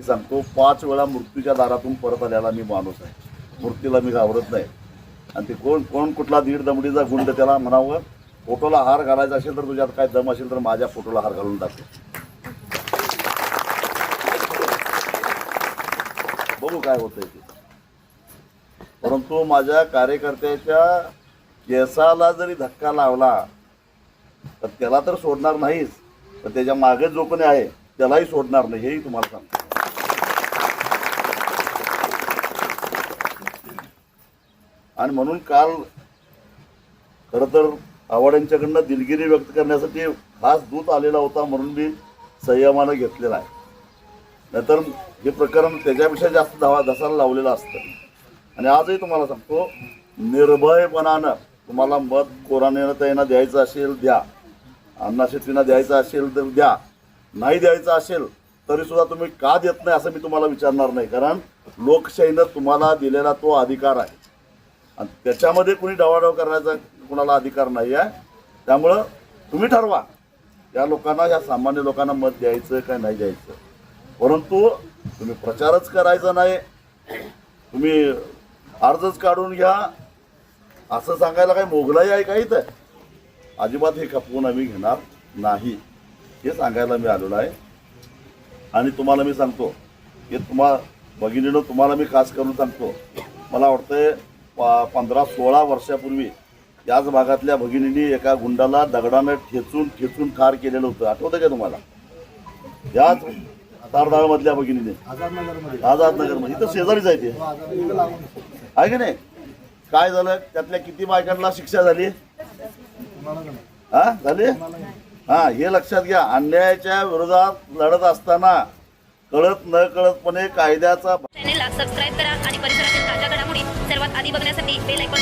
मी सांगतो पाच वेळा मृत्यूच्या दारातून परत आलेला मी माणूस आहे. मृत्यूला मी घाबरत नाही. आणि ते कोण कोण कुठला दीड दमडीचा गुंड त्याला म्हणावं फोटोला हार घालायचा असेल तर तुझ्यात काय दम असेल तर माझ्या फोटोला हार घालून टाकतो बघू काय होतंय ते. परंतु माझ्या कार्यकर्त्याच्या केसाला जरी धक्का लावला तर त्याला तर सोडणार नाहीच तर त्याच्यामागे जो कोणी आहे त्यालाही सोडणार नाही. हेही तुम्हाला सांगतो. आणि म्हणून काल खरं तर आव्हाड यांच्याकडनं दिलगिरी व्यक्त करण्यासाठी खास दूत आलेला होता म्हणून मी संयमानं घेतलेला आहे. नाहीतर हे प्रकरण त्याच्यापेक्षा जास्त धावा धसायला लावलेलं असतं. आणि आजही तुम्हाला सांगतो निर्भयपणानं तुम्हाला मत कोरानेनं त्यांना द्यायचं असेल द्या. अण्णा शेट्टींना द्यायचं असेल तर द्या. नाही द्यायचं असेल तरीसुद्धा तुम्ही का देत नाही असं मी तुम्हाला विचारणार नाही. कारण लोकशाहीनं तुम्हाला दिलेला तो अधिकार आहे. आणि त्याच्यामध्ये कुणी डावाडाव करण्याचा कुणाला अधिकार नाही आहे. त्यामुळं तुम्ही ठरवा. या लोकांना या सामान्य लोकांना मत द्यायचं काय नाही द्यायचं. परंतु तुम्ही प्रचारच करायचा नाही. तुम्ही अर्जच काढून घ्या. असं सांगायला काही मोगलाई आहे काही तर अजिबात हे खपवून आम्ही घेणार नाही. हे सांगायला मी आलेलो आहे. आणि तुम्हाला मी सांगतो की तुम्हा भगिनीनं तुम्हाला मी खास करून सांगतो. मला वाटतंय पा पंधरा सोळा वर्षापूर्वी याच भागातल्या भगिनींनी एका गुंडाला दगडानं ठेचून ठेचून ठार केलेलं होतं. आठवतं का तुम्हाला? याच तारदाळमधल्या भगिनीने. आझादनगरमध्ये इथं शेजारीच आहे ते. आहे की नाही? काय झालं? त्यातल्या किती बायकांना शिक्षा झाली? हा झाली? हा हे लक्षात घ्या. अन्यायाच्या विरोधात लढत असताना कळत न कळतपणे कायद्याचा सबस्क्राईब करा आणि Lại